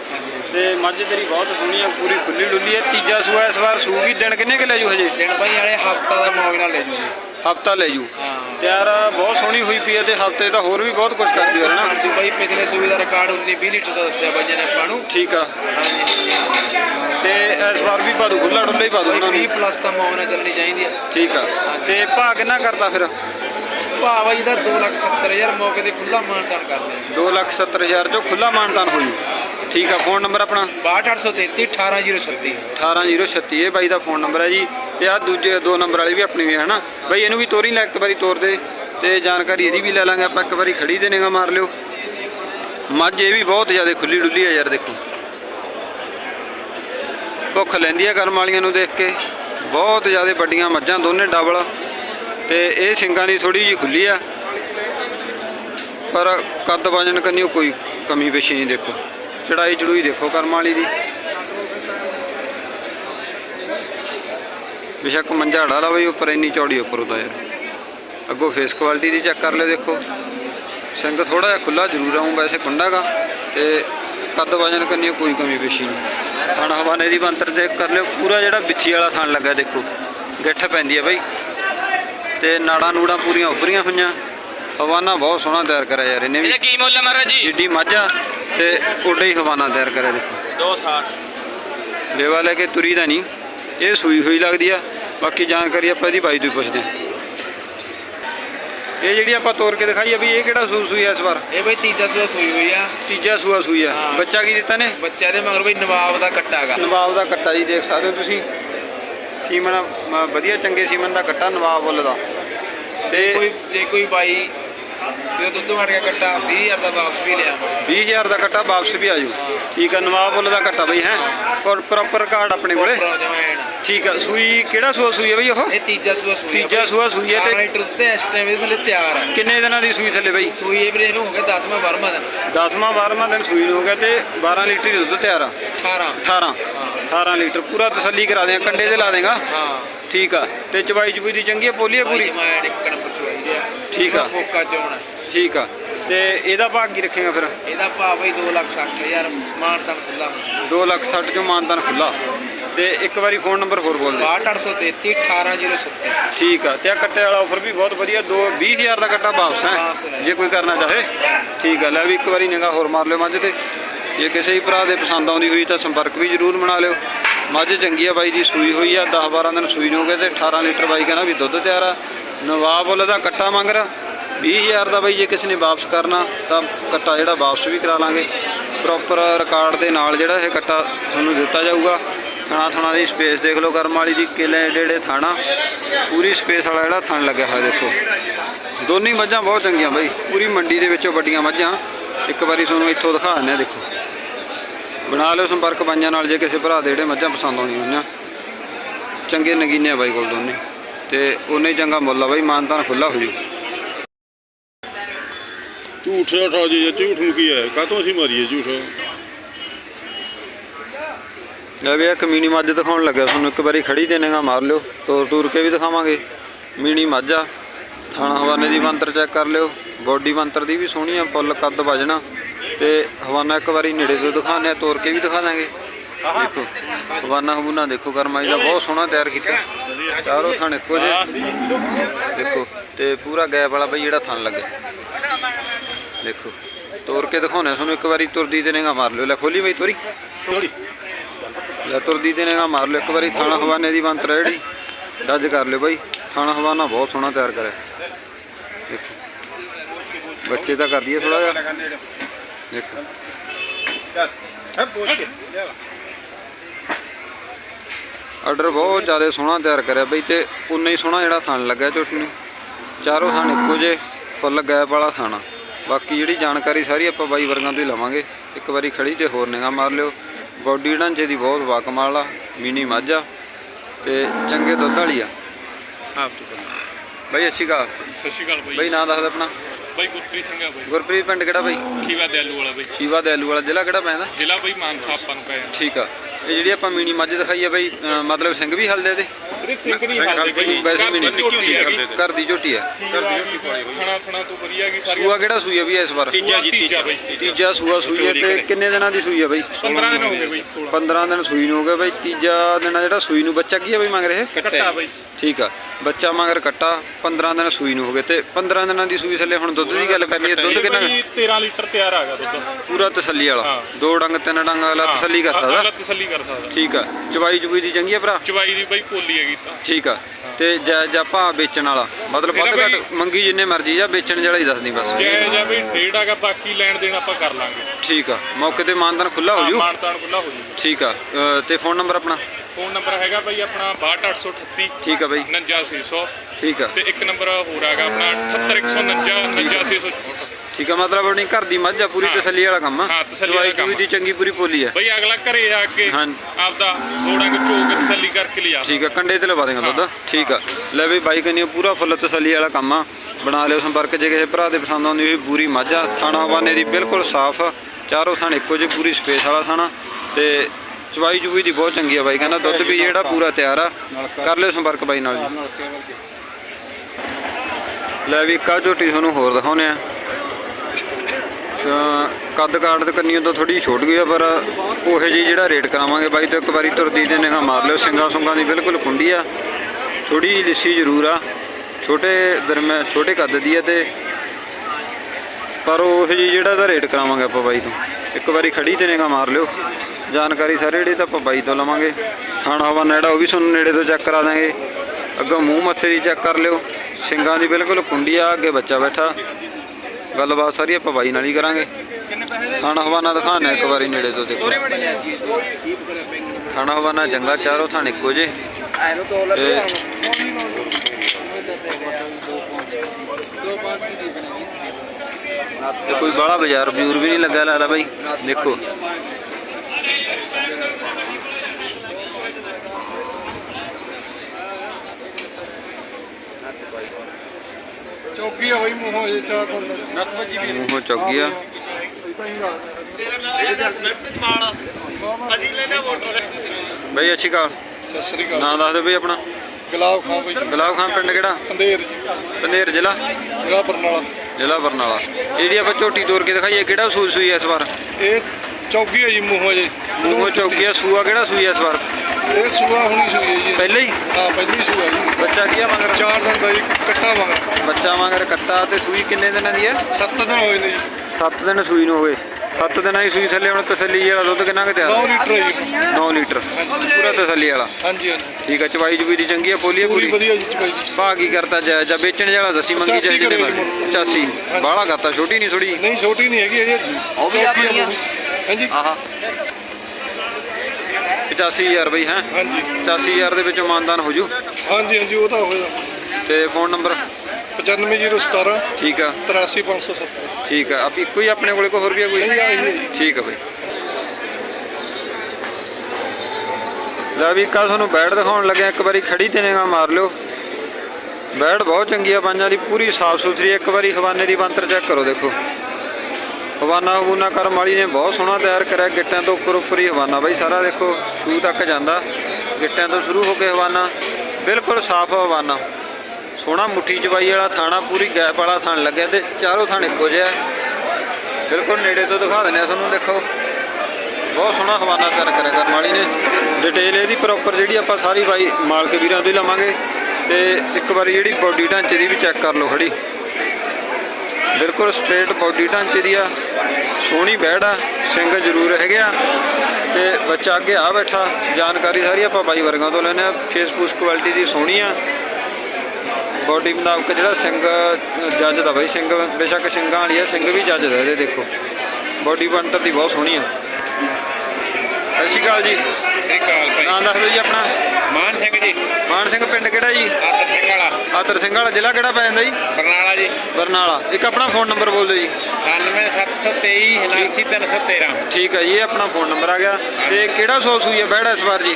ਤੇ ਮੱਝ ਤੇਰੀ ਬਹੁਤ ਸੋਹਣੀ ਆ ਪੂਰੀ ਖੁੱਲੀ ਡੁੱਲੀ ਹੈ ਤੀਜਾ ਸੂਆ ਇਸ ਵਾਰ ਸੂਗੀ ਦਿਨ ਕਿੰਨੇ ਕੁ ਲੈ ਜੂ ਹਜੇ? ਦਿਨ ਬਾਈ ਵਾਲੇ ਹਫਤਾ ਦਾ ਮੌਜ ਨਾਲ ਲੈ ਜੂ ਹਫਤਾ ਲੈ ਜੂ। ਤਿਆਰ ਬਹੁਤ ਸੋਹਣੀ ਹੋਈ ਪਈ ਹੈ ਤੇ ਹਫ਼ਤੇ ਤਾਂ ਹੋਰ ਵੀ ਬਹੁਤ ਕੁਝ ਕਰ ਦਿਓ ਹੈ ਨਾ? ਹਾਂ ਜੀ ਬਾਈ ਪਿਛਲੇ ਸੂਏ ਦਾ ਰਿਕਾਰਡ 19 20 ਲੀਟਰ ਦਾ ਦੱਸਿਆ ਬਾਈ ਨੇ ਆਪਾਂ ਨੂੰ। ਠੀਕ ਆ। ਤੇ ਇਸ ਵਾਰ ਵੀ ਪਾ ਦੂ ਖੁੱਲਾ ਡੁੱਲਾ ਹੀ ਪਾ ਦੂ ਬਾਈ ਉਹਨਾਂ 20 ਨੂੰ ਪਲੱਸ ਤਾਂ ਮੌਜ ਨਾਲ ਚੱਲਣੀ ਚਾਹੀਦੀ ਆ। ਠੀਕ ਆ। ਤੇ ਭਾਅ ਕਿੰਨਾ ਕਰਦਾ ਫਿਰ? ਭਾਅ ਬਾਈ ਦਾ 270000 ਮੌਕੇ ਤੇ ਖੁੱਲਾ ਮਾਨਤਾਨ ਕਰਦੇ ਆ 270000 ਚੋਂ ਖੁੱਲਾ ਮਾਨਤਾਨ ਹੋ ਜੂ ਠੀਕ ਆ ਫੋਨ ਨੰਬਰ ਆਪਣਾ? 62833 18036 18036 ਇਹ ਬਾਈ ਦਾ ਫੋਨ ਨੰਬਰ ਹੈ ਜੀ। ਤੇ ਆ ਦੂਜੇ ਦੋ ਨੰਬਰ ਵਾਲੀ ਵੀ ਆਪਣੀ ਵੀ ਹੈ ਨਾ ਬਾਈ ਇਹਨੂੰ ਵੀ ਤੋਰੀ ਲੈ ਇੱਕ ਵਾਰੀ ਤੋਰ ਦੇ। ਤੇ ਜਾਣਕਾਰੀ ਇਹਦੀ ਵੀ ਲੈ ਲਾਂਗੇ ਆਪਾਂ ਇੱਕ ਵਾਰੀ ਖੜੀ ਦੇ ਨਿਗਾ ਮਾਰ ਲਿਓ। ਮੱਝ ਇਹ ਵੀ ਬਹੁਤ ਜ਼ਿਆਦਾ ਖੁੱਲੀ ਡੁੱਲੀ ਆ ਯਾਰ ਦੇਖੋ। ਭੁੱਖ ਲੈਂਦੀ ਆ ਕਰਮ ਵਾਲੀਆਂ ਨੂੰ ਦੇਖ ਕੇ। ਬਹੁਤ ਜ਼ਿਆਦਾ ਵੱਡੀਆਂ ਮੱਝਾਂ ਦੋਨੇ ਡਬਲ। ਤੇ ਇਹ ਸਿੰਗਾਂ ਦੀ ਥੋੜੀ ਜਿਹੀ ਖੁੱਲੀ ਆ। ਪਰ ਕੱਦ ਵਜਨ ਕੰਨੀ ਕੋਈ ਕਮੀ ਪੇਸ਼ੀ ਨਹੀਂ ਦੇਖੋ। ਚੜਾਈ ਚੜੂਈ ਦੇਖੋ ਕਰਮ ਵਾਲੀ ਦੀ। ਬੇਸ਼ੱਕ ਮੰਝਾ ਢਾਲਾ ਬਈ ਉੱਪਰ, ਇੰਨੀ ਚੌੜੀ ਉੱਪਰ ਉਹਦਾ ਯਾਰ। ਅੱਗੋਂ ਫੇਸ ਕੁਆਲਿਟੀ ਦੀ ਚੈੱਕ ਕਰ ਲੈ ਦੇਖੋ। ਸਿੰਘ ਥੋੜਾ ਜਿਹਾ ਖੁੱਲਾ ਜ਼ਰੂਰ ਆਉਂ ਵੈਸੇ ਕੁੰਡਾਗਾ ਤੇ ਕੱਦ ਵਜਨ ਕੰਨੀ ਕੋਈ ਕਮੀ ਪੇਸ਼ੀ ਨਹੀਂ। ਥਣ ਹਵਾਨੇ ਦੀ ਬੰਤਰ ਦੇ ਕਰ ਲਿਓ। ਪੂਰਾ ਜਿਹੜਾ ਵਿੱਥੀ ਵਾਲਾ ਥਣ ਲੱਗਾ ਦੇਖੋ। ਗਿੱਠ ਪੈਂਦੀ ਹੈ ਬਈ। ਤੇ ਨਾੜਾਂ ਨੂੜਾਂ ਪੂਰੀਆਂ ਉੱਭਰੀਆਂ ਹੋਈਆਂ। ਹਵਾਨਾ ਬਹੁਤ ਸੋਹਣਾ ਤਿਆਰ ਕਰਿਆ ਯਾਰ ਇਹਨੇ ਵੀ। ਇਹਦਾ ਕੀ ਮੁੱਲ ਹੈ ਮਹਾਰਾਜ ਜੀ? ਜਿੱਡੀ ਮੱਝ ਆ ਤੇ ਓਡਾ ਹੀ ਹਵਾਨਾ ਤਿਆਰ ਕਰਿਆ ਦੇਖੋ। 260 ਲੇਵਾ ਲੈ ਕੇ ਤੁਰੀ ਦਾ ਨਹੀਂ ਇਹ ਸੂਈ ਹੋਈ ਲੱਗਦੀ ਆ। ਬਾਕੀ ਜਾਣਕਾਰੀ ਆਪਾਂ ਇਹਦੀ ਬਾਈ ਤੋਂ ਹੀ ਪੁੱਛਦੇ ਹਾਂ। ਇਹ ਜਿਹੜੀ ਆਪਾਂ ਤੋੜ ਕੇ ਦਿਖਾਈ ਆ ਵੀ ਇਹ ਕਿਹੜਾ ਸੂ ਸੂਈ ਆ ਇਸ ਵਾਰ? ਇਹ ਬਈ ਤੀਜਾ ਸੂਆ ਸੂਈ ਹੋਈ ਆ। ਤੀਜਾ ਸੂਆ ਸੂਈ ਆ। ਹਾਂ। ਬੱਚਾ ਕੀ ਦਿੱਤਾ ਨੇ? ਬੱਚਾ ਦੇ ਮਗਰ ਬਈ ਨਵਾਬ ਦਾ ਕੱਟਾਗਾ ਨਵਾਬ ਦਾ ਕੱਟਾ ਜੀ ਦੇਖ ਸਕਦੇ ਹੋ ਤੁਸੀਂ। ਸੀਮਨ ਅ, ਵਧੀਆ ਚੰਗੇ ਸੀਮਨ ਦਾ ਕੱਟਾ ਨਵਾਬ ਬੁੱਲ ਦਾ। ਤੇ ਕੋਈ ਜੇ ਕੋਈ ਬਾਈ ਜੇ ਦੁੱਧ ਵੜ ਗਿਆ ਕੱਟਾ 20000 ਦਾ ਵਾਪਸ ਵੀ ਲਿਆ 20000 ਦਾ ਕੱਟਾ ਵਾਪਸ ਵੀ ਆ ਜੂ ਠੀਕ ਆ ਨਵਾਬ ਬੁੱਲ ਦਾ ਕੱਟਾ ਬਈ ਹੈ? ਔਰ ਪ੍ਰੋਪਰ ਕਾਰਡ ਆਪਣੇ ਕੋਲੇ। ਠੀਕ ਆ ਸੂਈ ਕਿਹੜਾ ਸੂਆ ਸੂਈ ਆ ਬਈ ਉਹ? ਇਹ ਤੀਜਾ ਸੂਆ ਸੂਈ ਆ ਤੀਜਾ। ਸੂਆ ਸੂਈ ਆ ਤੇ- 12 ਲੀਟਰ ਦੁੱਧ ਇਸ ਟਾਈਮ ਇਹਦੇ ਥੱਲੇ ਤਿਆਰ ਆ। ਕਿੰਨੇ ਦਿਨਾਂ ਦੀ ਸੂਈ ਥੱਲੇ ਬਈ? ਸੂਈ ਇਹ ਵੀਰੇ ਇਹਨੂੰ ਹੋ ਗਿਆ 10ਵਾਂ 12ਵਾਂ ਦਿਨ। 10ਵਾਂ 12ਵਾਂ ਦਿਨ ਸੂਈ ਨੂੰ ਹੋ ਗਿਆ ਤੇ 12 ਲੀਟਰ ਦੁੱਧ ਤਿਆਰ ਆ। 18 18 18 ਲੀਟਰ ਪੂਰਾ ਤਸੱਲੀ ਕਰਾ ਦੇਗਾ ਕੰਡੇ ਤੇ ਲਾ ਦੇਗਾ। ਹਾਂ। ਠੀਕ ਆ। ਤੇ ਚਵਾਈ ਚਬੂਈ ਦੀ ਚੰਗੀ ਆ ਪੋਲੀ ਆ ਪੂਰੀ? ਜਮੈਣ ਇੱਕ ਨੰਬਰ ਚਵਾਈ ਦੇ ਆ। ਠੀਕ ਆ। ਫੋਕਾ ਚੋਣਾ। ਠੀਕ ਆ। ਤੇ ਇਹਦਾ ਭਾਅ ਕੀ ਰੱਖੇਗਾ ਫਿਰ? ਇਹਦਾ ਭਾਅ ਬਈ 260000 ਮਾਨਤਨ ਖੁੱਲਾ 2 ਲੱਖ 60 ਚੋਂ ਮਾਨਦਾਨ ਖੁੱਲਾ ਤੇ ਇੱਕ ਵਾਰੀ ਫੋਨ ਨੰਬਰ ਹੋਰ ਬੋਲ ਦੇ। 62833 18070 ਠੀਕ ਆ। ਤੇ ਆ ਕੱਟੇ ਵਾਲਾ ਆਫਰ ਵੀ ਬਹੁਤ ਵਧੀਆ 2 20000 ਦਾ ਕੱਟਾ ਵਾਪਸ ਵਾਪਸ ਹੈ ਲੈ। ਜੇ ਕੋਈ ਕਰਨਾ ਚਾਹੇ। ਠੀਕ ਆ ਲੈ ਵੀ ਇੱਕ ਵਾਰੀ ਨਿਗਾਹ ਹੋਰ ਮਾਰ ਲਿਓ ਮੱਝ ਤੇ। ਜੇ ਕਿਸੇ ਵੀ ਭਰਾ ਦੇ ਪਸੰਦ ਆਉਂਦੀ ਹੋਈ ਤਾਂ ਸੰਪਰਕ ਵੀ ਜ਼ਰੂਰ ਬਣਾ ਲਿਓ। ਮੱਝ ਚੰਗੀ ਆ ਬਾਈ ਜੀ, ਸੂਈ ਹੋਈ ਆ 10 12 ਦਿਨ ਸੂਈ ਨੂੰ ਹੋ ਗਏ ਤੇ 18 ਲੀਟਰ ਬਾਈ ਕਹਿੰਦਾ ਵੀ ਦੁੱਧ ਤਿਆਰ ਆ। ਨਵਾਬ ਵਾਲੇ ਦਾ ਕੱਟਾ ਮੰਗ ਰਿਹਾ 20000 ਦਾ ਬਾਈ ਜੇ ਕਿਸੇ ਨੇ ਵਾਪਸ ਕਰਨਾ ਤਾਂ ਕੱਟਾ ਜਿਹੜਾ ਵਾਪਸ ਵੀ ਕਰਾ ਲਾਂਗੇ। ਪ੍ਰੋਪਰ ਰਿਕਾਰਡ ਦੇ ਨਾਲ ਜਿਹੜਾ ਇਹ ਕੱਟਾ ਤੁਹਾਨੂੰ ਦਿੱਤਾ ਜਾਊਗਾ। ਥਣਾ ਥਣਾ ਦੀ ਸਪੇਸ ਦੇਖ ਲਓ, ਕਰਮ ਵਾਲੀ ਦੀ, ਕਿਲੇ ਡੇੜੇ ਥਾਣਾ। ਪੂਰੀ ਸਪੇਸ ਵਾਲਾ ਜਿਹੜਾ ਥਣ ਲੱਗਿਆ ਹੋਇਆ ਦੇਖੋ। ਦੋਨੀ ਮੱਝਾਂ ਬਹੁਤ ਚੰਗੀਆਂ ਬਾਈ। ਪੂਰੀ ਮੰਡੀ ਦੇ ਵਿੱਚੋਂ ਵੱਡੀਆਂ ਮੱਝਾਂ। ਇੱਕ ਵਾਰੀ ਤੁਹਾਨੂੰ ਇੱਥੋਂ ਦਿਖਾ ਦਿੰਦੇ ਆ ਦੇਖੋ। ਬਣਾ ਲਿਓ ਸੰਪਰਕ ਬਾਈਆਂ ਨਾਲ ਜੇ ਕਿਸੇ ਭਰਾ ਦੇ ਜਿਹੜੇ ਮੱਝਾਂ ਪਸੰਦ ਆਉਂਦੀਆਂ ਹੋਈਆਂ। ਚੰਗੇ ਨਗੀਨੇ ਆ ਬਾਈ ਕੋਲ ਦੋਨੇ। ਤੇ ਉਹਨੇ ਚੰਗਾ ਮੁੱਲ ਆ ਬਾਈ ਮਾਨਤਾਨ ਖੁੱਲਾ ਹੋ ਜੂ। ਝੂਠ ਉਠਾਓ ਜੀ ਇਹ ਝੂਠ ਨੂੰ ਕੀ ਹੈ? ਕਾਹਤੋਂ ਅਸੀਂ ਮਾਰੀਏ ਝੂਠ? ਲੈ ਵੀ ਇੱਕ ਮੀਨੀ ਮੱਝ ਦਿਖਾਉਣ ਲੱਗਾ ਤੁਹਾਨੂੰ ਇੱਕ ਵਾਰੀ ਖੜੀ ਦੇਣੇਗਾ ਮਾਰ ਲਿਓ। ਤੋਰ ਤੂਰ ਕੇ ਵੀ ਦਿਖਾਵਾਂਗੇ। ਮੀਨੀ ਮੱਝ ਆ। ਥਾਣਾ ਹਵਾਨੇ ਦੀ ਮੰਤਰ ਚੈੱਕ ਕਰ ਲਿਓ। ਬੋਡੀ ਮੰਤਰ ਦੀ ਵੀ ਸੋਹਣੀ ਆ ਫੁੱਲ ਕੱਦ ਵਜਣਾ। ਤੇ ਹਵਾਨਾ ਇੱਕ ਵਾਰੀ ਨੇੜੇ ਤੋਂ ਦਿਖਾਉਂਦੇ ਆ ਤੋਰ ਕੇ ਵੀ ਦਿਖਾ ਦਾਂਗੇ। ਦੇਖੋ, ਹਵਾਨਾ ਹਬੂਨਾ ਦੇਖੋ ਕਰਮਾਈ ਦਾ ਬਹੁਤ ਸੋਹਣਾ ਤਿਆਰ ਕੀਤਾ। ਚਾਰੋਂ ਥਣ ਇੱਕੋ ਜਿਹੇ। ਦੇਖੋ, ਤੇ ਪੂਰਾ ਗੈਪ ਵਾਲਾ ਬਈ ਜਿਹੜਾ ਥਣ ਲੱਗੇ। ਦੇਖੋ, ਤੋਰ ਕੇ ਦਿਖਾਉਣੇ ਤੁਹਾਨੂੰ ਇੱਕ ਵਾਰੀ ਤੁਰਦੀ ਦੇਣੇਗਾ ਮਾਰ ਲਿਓ। ਲੈ, ਖੋਲੀ ਬਈ ਤੋਰੀ। ਲੈ, ਤੁਰਦੀ ਦੇਣੇਗਾ ਮਾਰ ਲਿਓ। ਇੱਕ ਵਾਰੀ ਥਾਣਾ ਹਵਾਨੇ ਦੀ ਮੰਤਰ ਹੈ ਜਿਹੜੀ, ਜੱਜ ਕਰ ਲਿਓ ਬਾਈ। ਥਾਣਾ ਹਵਾਨਾ ਬਹੁਤ ਸੋਹਣਾ ਤਿਆਰ ਕਰਿਆ। ਦੇਖੋ, ਬੱਚੇ ਤਾਂ ਕਰਦੀ ਹੈ ਥੋੜਾ ਜਿਹਾ। ਦੇਖੋ। ਹੈ ਬੋਲ ਕੇ ਆਰਡਰ ਬਹੁਤ ਜ਼ਿਆਦਾ ਸੋਹਣਾ ਤਿਆਰ ਕਰਿਆ ਬਈ ਤੇ ਉਨਾ ਹੀ ਸੋਹਣਾ ਜਿਹੜਾ ਥਣ ਲੱਗਾ ਝੋਟੀ ਨੂੰ ਚਾਰੋਂ ਥਣ ਇੱਕੋ ਜੇ ਫੁੱਲ ਗੈਪ ਵਾਲਾ ਥਾਣਾ ਬਾਕੀ ਜਿਹੜੀ ਜਾਣਕਾਰੀ ਸਾਰੀ ਆਪਾਂ ਬਾਈ ਵਰਗਾਂ ਤੋਂ ਹੀ ਲਵਾਂਗੇ। ਇੱਕ ਵਾਰੀ ਖੜੀ ਤੇ ਹੋਰ ਨਿਗਾਹ ਮਾਰ ਲਿਓ। ਬਾਡੀ ਢਾਂਚੇ ਦੀ ਬਹੁਤ ਵਾਕਮਾਲ ਆ ਮੀਨੀ ਮੱਝ ਆ ਤੇ ਚੰਗੇ ਦੁੱਧ ਵਾਲੀ ਆ। ਆਪ ਤੋਂ ਬਈ ਅੱਛੀ ਗਾ ਸਤਿ ਸ਼੍ਰੀ ਅਕਾਲ ਬਾਈ। ਬਈ ਨਾਂ ਦੱਸ ਦੇ ਆਪਣਾ। ਬਾਈ ਗੁਰਪ੍ਰੀਤ ਸਿੰਘ ਆ ਬਾਈ। ਗੁਰਪ੍ਰੀਤ ਪਿੰਡ ਕਿਹੜਾ ਬਈ? ਖੀਵਾ ਦੇ ਆਲੂ ਵਾਲਾ ਬਾਈ। ਸ਼ੀਵਾ ਦੇ ਆਲੂ ਵਾਲਾ। ਜ਼ਿਲ੍ਹਾ ਕਿਹੜਾ ਪੈਂਦਾ? ਜ਼ਿਲ੍ਹਾ ਬਾਈ ਮਾਨਸਾ ਆਪਾਂ ਨੂੰ ਪਿਆ ਠੀਕ ਆ। ਇਹ ਜਿਹੜੀ ਆਪਾਂ ਮੀਨੀ ਮੱਝ ਦਿਖਾਈ ਆ ਬਈ ਮਤਲਬ ਸਿੰਘ ਵੀ ਹਲਦੇ ਤੇ। ਇਹਦੇ ਨਹੀਂ ਵੈਸੇ ਵੀ ਘਰ ਦੀ ਨਹੀਂ ਝੋਟੀ ਹੈਗੀ। ਘਰ ਦੀ ਝੋਟੀ ਆ। ਖਾਣਾ ਖਾਣਾ ਤੋਂ ਵਧੀਆ ਹੈਗੀ ਸਾਰੀ। ਸੂਆ ਕਿਹੜਾ ਸੂਈ ਆ ਵੀ ਇਸ ਵਾਰ? ਤੀਜਾ ਜੀ ਤੀਜਾ ਬਾਈ। ਤੀਜਾ ਸੂਆ ਸੂਈ ਹੈ ਤੇ ਕਿੰਨੇ ਦਿਨਾਂ ਦੀ ਸੂਈ ਆ ਬਈ? 15 ਦਿਨ ਹੋ ਗਏ ਬਾਈ 16 15 ਦਿਨ ਸੂਈ ਨੂੰ ਹੋ ਗਏ ਬਈ ਤੀਜਾ ਦਿਨ ਆ ਜਿਹੜਾ ਸੂਈ ਨੂੰ ਬੱਚਾ ਕੀ ਆ ਬਈ ਮੰਗ ਰਹੇ ਕੱਟਾ ਬਾਈ। ਠੀਕ ਆ ਬੱਚਾ ਮਗਰ ਕੱਟਾ 15 ਦਿਨ ਸੂਈ ਨੂੰ ਹੋ ਗਏ ਤੇ 15 ਦਿਨਾਂ ਦੀ ਸੂਈ ਥੱਲੇ ਹੁਣ ਦੁੱਧ ਦੀ ਗੱਲ ਕਰਨੀ ਹੈ ਦੁੱਧ ਕਿੰਨਾ ਬਾਈ 13 ਲੀਟਰ ਤਿਆਰ ਹੈਗਾ ਦੁੱਧ। ਪੂਰਾ ਤਸੱਲੀ ਵਾਲਾ ਹਾਂ। ਦੋ ਡੰਗ ਤਿੰਨ ਡੰਗ ਵਾਲਾ ਤਸੱਲੀ ਕਰ ਸਕਦਾ? ਅਗਲਾ ਤਸੱਲੀ ਕਰ ਸਕਦਾ। ਠੀਕ ਆ। ਚਵਾਈ ਚੁਬਈ ਦੀ ਚੰਗੀ ਆ ਭਰਾ? ਚਵਾਈ ਦੀ ਬਾਈ ਪੋਲੀ ਹੈਗੀ ਤਾਂ। ਠੀਕ ਆ। ਤੇ ਜਾਇਜ਼ ਆ ਭਾਅ ਵੇਚਣ ਵਾਲਾ। ਮਤਲਬ ਵੱਧ ਇਹਦਾ ਘੱਟ ਮੰਗੀ ਜਿੰਨੇ ਮਰਜ਼ੀ ਆ ਵੇਚਣ ਵਾਲਾ ਹੀ ਦੱਸਦੀ ਬਸ। ਜੈ ਜਾਂ ਬਈ ਡੇਢ ਹੈਗਾ ਬਾਕੀ ਲੈਣ ਦੇਣ ਆਪਾਂ ਕਰ ਲਾਂਗੇ। ਠੀਕ ਆ। ਮੌਕੇ ਤੇ ਮਾਨਦਾਨ ਖੁੱਲਾ ਹੋ ਜੂ? ਮਾਨਤਾਨ ਖੁੱਲਾ ਹੋ ਜੂ। ਠੀਕ ਆ। ਅ, ਤੇ ਫੋਨ ਨੰਬਰ ਆਪਣਾ? ਫੋਨ ਨੰਬਰ ਹੈਗਾ ਬਾਈ ਆਪਣਾ 62838 ਠੀਕ ਆ ਬਈ। 49600 ਠੀਕ ਆ। ਤੇ ਇੱਕ ਨੰਬਰ ਹੋਰ ਹੈਗਾ ਆਪਣਾ 78149 49664 ਠੀਕ ਆ ਮਤਲਬ ਆਪਣੀ ਘਰ ਦੀ ਮੱਝ ਆ ਪੂਰੀ ਹਾਂ। ਤਸੱਲੀ ਵਾਲਾ ਕੰਮ ਆ। ਹਾਂ, ਤਸੱਲੀ ਵਾਲਾ ਦਵਾਈ ਦਵੂਈ ਕੰਮ ਦੀ ਚੰਗੀ ਪੂਰੀ ਪੋਲੀ ਆ। ਬਈ ਅਗਲਾ ਘਰੇ ਆ ਕੇ ਹਾਂ। ਆਪਦਾ ਥੋੜਾ ਕੁ ਚੋ ਕੇ ਤਸੱਲੀ ਕਰਕੇ ਲਿਆ। ਠੀਕ ਆ ਕੰਡੇ ਤੇ ਲਵਾ ਦੇਗਾ ਦੁੱਧ। ਹਾਂ, ਠੀਕ ਆ। ਲੈ ਵੀ ਬਾਈ ਕੰਨੀ ਪੂਰਾ ਫੁੱਲ ਤਸੱਲੀ ਵਾਲਾ ਕੰਮ ਆ। ਬਣਾ ਲਿਓ ਸੰਪਰਕ ਜੇ ਕਿਸੇ ਭਰਾ ਦੇ ਪਸੰਦ ਆਉਂਦੀ ਹੋਈ ਪੂਰੀ ਮੱਝ ਆ ਥਾਣਾ ਹਵਾਨੇ ਦੀ ਬਿਲਕੁਲ ਸਾਫ਼ ਚਾਰੋਂ ਥਾਣ ਇੱਕੋ ਜਿਹੇ ਪੂਰੀ ਸਪੇਸ ਵਾਲਾ ਥਾਣਾ। ਤੇ ਚਵਾਈ ਚੁਵਾਈ ਦੀ ਬਹੁਤ ਚੰਗੀ ਆ ਬਾਈ ਕਹਿੰਦਾ ਦੁੱਧ ਵੀ ਜਿਹੜਾ ਪੂਰਾ ਤਿਆਰ ਆ। ਕਰ ਲਿਓ ਸੰਪਰਕ ਬਾਈ ਨਾਲ ਜੀ। ਲੈ ਵੀ ਇੱਕਾ ਝੋਟੀ ਤੁਹਾਨੂੰ ਹੋਰ ਦਿਖਾਉਨੇ ਆ। ਕੱਦ ਕਾਠ ਤੇ ਕੰਨੀਆਂ ਤੋਂ ਥੋੜੀ ਛੋਟ ਗਈ ਆ, ਪਰ ਉਹੇ ਜੀ ਜਿਹੜਾ ਰੇਟ ਕਰਾਵਾਂਗੇ, ਬਾਈ ਤੋਂ ਇੱਕ ਵਾਰੀ ਤੁਰਦੀ ਦੇ ਨਿਗਾਹ ਮਾਰ ਲਿਓ, ਸਿੰਗਾ ਸੁੰਗਾ ਦੀ ਬਿਲਕੁਲ ਕੁੰਡੀ ਆ। ਥੋੜੀ ਲਿੱਸੀ ਜ਼ਰੂਰ ਆ, ਛੋਟੇ ਦਰਮਿਆਨ ਛੋਟੇ ਕੱਦ ਦੀ ਆ ਤੇ ਪਰ ਉਹ ਜੀ ਜਿਹੜਾ ਦਾ ਰੇਟ ਕਰਾਵਾਂਗੇ ਆਪਾਂ ਬਾਈ ਤੋਂ। ਇੱਕ ਵਾਰੀ ਖੜੀ ਤੇ ਨਿਗਾਹ ਮਾਰ ਲਿਓ। ਜਾਣਕਾਰੀ ਸਾਰੇ ਜਿਹੜੀ ਤਾਂ ਆਪਾਂ ਬਾਈ ਤੋਂ ਲਵਾਂਗੇ। ਖਾਣਾ ਹਵਾ ਨੇੜਾ, ਉਹ ਵੀ ਤੁਹਾਨੂੰ ਨੇੜੇ ਤੋਂ ਚੈੱਕ ਕਰਾ ਦਾਂਗੇ। ਅੱਗੋਂ ਮੂੰਹ ਮੱਥੇ ਦੀ ਚੈੱਕ ਕਰ ਲਿਓ। ਸਿੰਗਾਂ ਦੀ ਬਿਲਕੁਲ ਕੁੰਡੀ ਆ, ਅੱਗੇ ਬੱਚਾ ਬੈਠਾ। ਗੱਲਬਾਤ ਸਾਰੀ ਆਪਾਂ ਬਾਈ ਨਾਲ ਹੀ ਕਰਾਂਗੇ। ਥਾਣਾ ਹਵਾਨਾ ਦਿਖਾਣਾ ਇੱਕ ਵਾਰੀ ਨੇੜੇ ਤੋਂ ਦੇਖੋ। ਥਾਣਾ ਹਵਾਨਾ ਜੰਗਾ ਚਾਰੋ ਥਾਣੇ ਇੱਕੋ ਜੇ ਤੇ ਕੋਈ ਬਾਲਾ ਬਾਜ਼ਾਰ ਬਿਊਰ ਵੀ ਨਹੀਂ ਲੱਗਾ ਲਾਲਾ ਬਾਈ। ਦੇਖੋ। ਚੌਕੀ ਆ ਬਈ ਮੂੰਹੋਂ ਇਹ ਚਾਰ ਕੋਲ ਨੱਥ ਵੱਜੀ ਵੀ ਮੂੰਹੋਂ ਚੁੱਕ ਗਿਆ ਬਾਈ ਅੱਛੀ ਕਾਲ ਸਤਿ ਸ੍ਰੀ ਅਕਾਲ। ਨਾਂ ਦੱਸ ਦਿਓ ਬਈ ਆਪਣਾ। ਗੁਲਾਬ ਖਾਂ ਬਈ। ਗੁਲਾਬ ਖਾਨ ਪਿੰਡ ਕਿਹੜਾ? ਅੰਦੇਰ ਜੀ। ਪੰਦੇਰ ਜ਼ਿਲ੍ਹਾ? ਬਰਨਾਲਾ। ਜ਼ਿਲ੍ਹਾ ਬਰਨਾਲਾ। ਇਹਦੀ ਆਪਾਂ ਝੋਟੀ ਤੋਰ ਕੇ ਦਿਖਾਈਏ ਕਿਹੜਾ ਸੂਈ ਸੂਈ ਹੈ ਇਸ ਵਾਰ? ਇਹ ਚੌਕੀ ਹੈ ਜੀ ਮੂੰਹੋਂ ਜੀ। ਮੂੰਹੋਂ ਚੌਕੀ ਆ ਸੂਆ ਕਿਹੜਾ ਸੂਈ ਹੈ ਇਸ ਵਾਰ? ਇਹ ਸੂਆ ਹੁਣੀ ਸੂਈ ਹੈ ਜੀ। ਪਹਿਲੇ ਹੀ? ਹਾਂ ਪਹਿਲੀ ਸੂਆ ਜੀ। ਬੱਚਾ ਕੀ ਆ ਮਗਰ? ਚਾਰ ਦਿਨ ਦਾ ਜੀ ਕੱਟਾ ਮਗਰ। ਬੱਚਾ ਮਗਰ ਕੱਟਾ ਤੇ ਸੂਈ ਕਿੰਨੇ ਦਿਨਾਂ ਦੀ ਹੈ? ਸੱਤ ਦਿਨ ਹੋਏ ਨੇ ਜੀ। 7 ਦਿਨ ਸੂਈ ਨੂੰ ਹੋਏ। 7 ਦਿਨਾਂ ਦੀ ਸੂਈ ਥੱਲੇ ਹੁਣ ਤਸੱਲੀ ਵਾਲਾ ਦੁੱਧ ਕਿੰਨਾ ਕੁ 9 ਤਿਆਰ ਲੀਟਰ ਹੈ ਜੀ। 9 ਲੀਟਰ। ਪੂਰਾ ਤਸੱਲੀ ਵਾਲਾ। ਹਾਂਜੀ ਹਾਂਜੀ। ਠੀਕ ਆ ਚਵਾਈ ਚੁਵਾਈ ਦੀ ਚੰਗੀ ਆ ਪੋਲੀ ਆ ਪੂਰੀ ਪੂਰੀ? ਵਧੀਆ ਜੀ ਚਬਾਈ ਜੀ। ਭਾਅ ਕੀ ਕਰਤਾ ਜਾਇਜ਼ ਜਾਂ ਵੇਚਣ ਵਾਲਾ ਦੱਸੀ ਮੰਗੀ 85 ਚਾਹੀਦੇ ਨੇ ਕਰੇ 85 ਬਾਹਲਾ ਕਰਤਾ ਛੋਟੀ ਨਹੀਂ ਥੋੜੀ ਨਹੀਂ ਛੋਟੀ ਨਹੀਂ ਹੈਗੀ ਇਹ ਉਹ ਵੀ ਆਪਣੀ ਆ। ਹਾਂਜੀ। ਆਹਾ। 85000 ਬਈ ਹੈ? ਹਾਂਜੀ। 85000 ਦੇ ਵਿੱਚੋਂ ਮਾਨਦਾਨ ਹੋ ਜੂ? ਹਾਂਜੀ ਹਾਂਜੀ ਉਹ ਤਾਂ ਹੋਏਗਾ ਤੇ ਫੋਨ ਨੰਬਰ? 95017 ਠੀਕ ਆ। 83570 ਠੀਕ ਆ। ਆਪ ਇੱਕੋ ਹੀ ਆਪਣੇ ਕੋਲੇ ਕੋਈ ਹੋਰ ਵੀ ਆ ਕੋਈ? ਠੀਕ ਆ ਬਈ। ਲੈ ਵੀ ਕੱਲ ਤੁਹਾਨੂੰ ਬੈਟ ਦਿਖਾਉਣ ਲੱਗਿਆ ਇੱਕ ਵਾਰੀ ਖੜੀ ਤੇ ਨਿਗਾਹ ਮਾਰ ਲਿਓ। ਬੈਟ ਬਹੁਤ ਚੰਗੀ ਆ ਪੰਜਾਂ ਦੀ ਪੂਰੀ ਸਾਫ਼ ਸੁਥਰੀ ਇੱਕ ਵਾਰੀ ਹਵਾਨੇ ਦੀ ਬੰਤਰ ਚੈੱਕ ਕਰੋ ਦੇਖੋ। ਹਵਾਨਾ ਹਵੂਨਾ ਕਰਮ ਵਾਲੀ ਨੇ ਬਹੁਤ ਸੋਹਣਾ ਤਿਆਰ ਕਰਿਆ ਗਿੱਟਿਆਂ ਤੋਂ ਉੱਪਰ ਉੱਪਰ ਹੀ ਹਵਾਨਾ ਬਾਈ ਸਾਰਾ ਦੇਖੋ। ਸ਼ੂ ਤੱਕ ਜਾਂਦਾ, ਗਿੱਟਿਆਂ ਤੋਂ ਸ਼ੁਰੂ ਹੋ ਕੇ ਹਵਾਨਾ, ਬਿਲਕੁਲ ਸਾਫ਼ ਹਵਾਨਾ। ਸੋਹਣਾ ਮੁੱਠੀ ਚਵਾਈ ਵਾਲਾ ਥਾਣਾ, ਪੂਰੀ ਗੈਪ ਵਾਲਾ ਥਾਣ ਲੱਗਿਆ ਤੇ ਚਾਰੋਂ ਥਾਣੇ ਇੱਕੋ ਜਿਹਾ ਬਿਲਕੁਲ ਨੇੜੇ ਤੋਂ ਦਿਖਾ ਦਿੰਦੇ ਆ ਤੁਹਾਨੂੰ, ਦੇਖੋ। ਬਹੁਤ ਸੋਹਣਾ ਹਵਾਨਾ ਤਿਆਰ ਕਰਿਆ ਕਰਨ ਵਾਲੀ ਨੇ। ਡਿਟੇਲ ਇਹਦੀ ਪ੍ਰੋਪਰ ਜਿਹੜੀ ਆਪਾਂ ਸਾਰੀ ਬਾਈ ਮਾਲਕ ਵੀਰਾਂ ਤੋਂ ਹੀ ਲਵਾਂਗੇ। ਤੇ ਇੱਕ ਵਾਰੀ ਜਿਹੜੀ ਬੋਡੀ ਢਾਂਚੇ ਦੀ ਵੀ ਚੈੱਕ ਕਰ ਲਓ ਖੜੀ। ਬਿਲਕੁਲ ਸਟ੍ਰੇਟ ਬੋਡੀ ਢਾਂਚੇ ਦੀ ਆ। ਸੋਹਣੀ ਬੈੜ ਆ। ਸਿੰਘ ਜ਼ਰੂਰ ਹੈਗੇ ਆ ਤੇ ਬੱਚਾ ਅੱਗੇ ਆ ਬੈਠਾ। ਜਾਣਕਾਰੀ ਸਾਰੀ ਆਪਾਂ ਬਾਈ ਵਰਗਾਂ ਤੋਂ ਲੈਣੇ ਆ। ਫੇਸਬੁੱਕ ਕੁਆਲਿਟੀ ਦੀ ਸੋਹਣੀ ਆ। ਬੋਡੀ ਮੁਤਾਬਕ ਜਿਹੜਾ ਸਿੰਘ ਜੱਜ ਦਾ ਬਾਈ ਸਿੰਘ ਬੇਸ਼ੱਕ ਸਿੰਘਾਂ ਵਾਲੀ ਆ ਸਿੰਘ ਵੀ ਜੱਜ ਦਾ ਇਹਦੇ ਦੇਖੋ। ਬੋਡੀ ਬੰਟਰ ਦੀ ਬਹੁਤ ਸੋਹਣੀ ਆ। ਸਤਿ ਸ਼੍ਰੀ ਅਕਾਲ ਜੀ। ਸ੍ਰੀ ਅਕਾਲ ਭਾਈ। ਨਾਮ ਦੱਸ ਦਿਓ ਜੀ ਆਪਣਾ। ਮਾਨ ਸਿੰਘ ਜੀ। ਮਾਨ ਸਿੰਘ ਪਿੰਡ ਕਿਹੜਾ ਜੀ? ਆਦਰ ਸਿੰਘ ਵਾਲਾ। ਆਦਰ ਸਿੰਘ ਵਾਲਾ ਜ਼ਿਲ੍ਹਾ ਕਿਹੜਾ ਪੈ ਜਾਂਦਾ ਜੀ? ਬਰਨਾਲਾ ਜੀ। ਬਰਨਾਲਾ। ਇੱਕ ਆਪਣਾ ਫੋਨ ਨੰਬਰ ਬੋਲ ਦਿਓ ਜੀ। 97723 79313 ਠੀਕ ਹੈ ਜੀ ਇਹ ਆਪਣਾ ਫੋਨ ਨੰਬਰ ਆ ਗਿਆ ਤੇ ਕਿਹੜਾ ਸੌ ਸੂਈ ਹੈ ਬੈੜਾ ਇਸ ਵਾਰ ਜੀ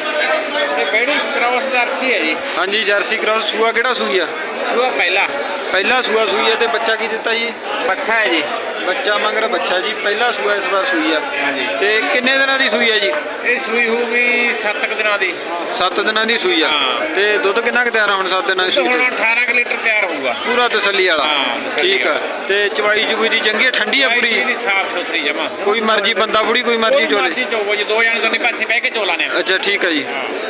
ਤੇ ਬੇੜੀ ਕ੍ਰਾਸ ਜਰਸੀ ਹੈ ਜੀ ਹਾਂਜੀ ਜਰਸੀ ਕ੍ਰਾਸ ਸੂਆ ਕਿਹੜਾ ਸੂਈ ਆ ਸੂਆ ਪਹਿਲਾ ਪਹਿਲਾ ਸੂਆ ਸੂਈ ਹੈ ਤੇ ਬੱਚਾ ਕੀ ਦਿੱਤਾ ਜੀ ਬੱਚਾ ਹੈ ਜੀ ਬੱਚਾ ਮੰਗਰ ਬੱਚਾ ਜੀ ਪਹਿਲਾ ਸੂਆ ਇਸ ਵਾਰ ਸੂਈ ਆ। ਹਾਂਜੀ। ਤੇ ਕਿੰਨੇ ਦਿਨਾਂ ਦੀ ਸੂਈ ਆ ਜੀ? ਇਹ ਸੂਈ ਹੋਊਗੀ 7 ਦਿਨਾਂ ਦੀ। 7 ਦਿਨਾਂ ਦੀ ਸੂਈ ਆ। ਹਾਂ। ਤੇ ਦੁੱਧ ਕਿੰਨਾ ਕੁ ਤਿਆਰ ਆ ਹੁਣ 7 ਦਿਨਾਂ ਦੀ ਤੇ ਸੂਈ ਹੁਣ ਤੇ 18 ਕੁ ਲੀਟਰ ਤਿਆਰ ਹੋਊਗਾ। ਪੂਰਾ ਤਸੱਲੀ ਵਾਲਾ। ਹਾਂ, ਤਸੱਲੀ ਠੀਕ ਆ। ਤੇ ਚਵਾਈ ਚੁਗਈ ਦੀ ਚੰਗੀ ਆ ਠੰਡੀ ਆ ਪੂਰੀ? ਪੂਰੀ ਸਾਫ਼ ਸੁਥਰੀ ਜਮਾ। ਕੋਈ ਮਰਜ਼ੀ ਬੰਦਾ ਬੁੜੀ ਕੋਈ ਮਰਜ਼ੀ ਚੋਲੇ। ਮਰਜ਼ੀ ਚੋਵੋ ਜੀ ਦੋ ਜਣੇ ਦੋਨੇ ਪਾਸੇ ਬਹਿ ਕੇ ਚੋਲਾ ਨੇ। ਅੱਛਾ ਠੀਕ ਆ ਜੀ।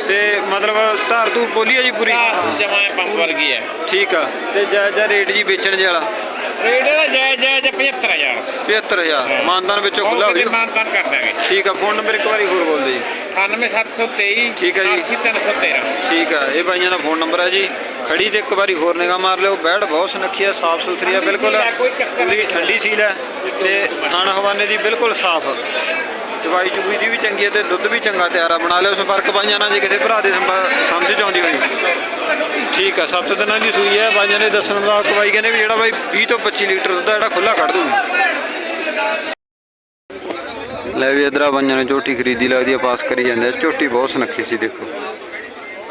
ਤੇ ਮਤਲਬ ਧਾਰ ਧੂਰ ਬੋਲੀ ਆ ਜੀ ਪੂਰੀ? ਜਮਾ ਪੰਪ ਵਰਗੀ ਹੈ ਠੀਕ ਆ। ਤੇ ਜੈ ਜੈ ਰੇਟ ਜੀ ਵੇਚਣ ਜੇ ਵਾਲਾ। ਰੇਟ ਦਾ ਜੈ ਜੈ ਜੈ 75000 75000 ਮਾਨਦਾਨ ਵਿੱਚੋਂ ਖੁੱਲਾ ਹੋ ਕਰ ਦਾਂਗੇ? ਠੀਕ ਆ ਫੋਨ ਨੰਬਰ ਇੱਕ ਵਾਰੀ ਹੋਰ ਬੋਲ ਦਿਓ ਜੀ। 98723 ਠੀਕ ਹੈ ਜੀ। 80313 ਠੀਕ ਆ ਇਹ ਬਾਈਆਂ ਦਾ ਫੋਨ ਨੰਬਰ ਹੈ ਜੀ। ਖੜੀ ਤੇ ਇੱਕ ਵਾਰੀ ਹੋਰ ਨਿਗਾਹ ਮਾਰ ਲਿਓ। ਬੈੜ ਬਹੁਤ ਸੁਨੱਖੀ ਆ ਸਾਫ਼ ਸੁਥਰੀ ਆ ਬਿਲਕੁਲ। ਪੂਰੀ ਠੰਡੀ ਸੀਲ ਹੈ ਤੇ ਖਾਣਾ ਹਵਾਨੇ ਦੀ ਬਿਲਕੁਲ ਸਾਫ਼। ਚਵਾਈ ਚੁਬਈ ਦੀ ਵੀ ਚੰਗੀ ਹੈ ਤੇ ਦੁੱਧ ਵੀ ਚੰਗਾ ਤਿਆਰਾ ਬਣਾ ਲਿਓ ਸੰਪਰਕ ਬਾਈਆਂ ਨਾਲ ਜੇ ਕਿਸੇ ਭਰਾ ਦੇ ਸਮਝ ਚ ਆਉਂਦੀ ਹੋਈ। ਠੀਕ ਆ ਸੱਤ ਦਿਨਾਂ ਦੀ ਸੂਈ ਹੈ ਬਾਈਆਂ ਨੇ ਦੱਸਣ ਦਾ ਬਾਈ ਕਹਿੰਦੇ ਵੀ ਜਿਹੜਾ ਬਾਈ 20 ਤੋਂ 25 ਲੀਟਰ ਦੁੱਧ ਆ ਜਿਹੜਾ ਖੁੱਲਾ ਕੱਢ ਦੂਗੀ ਲੈ ਵੀ ਇਧਰ ਬਾਈਆਂ ਨੇ ਝੋਟੀ ਖਰੀਦੀ ਲੱਗਦੀ ਆ ਪਾਸ ਕਰੀ ਜਾਂਦੇ ਆ। ਝੋਟੀ ਬਹੁਤ ਸੁਨੱਖੀ ਸੀ ਦੇਖੋ।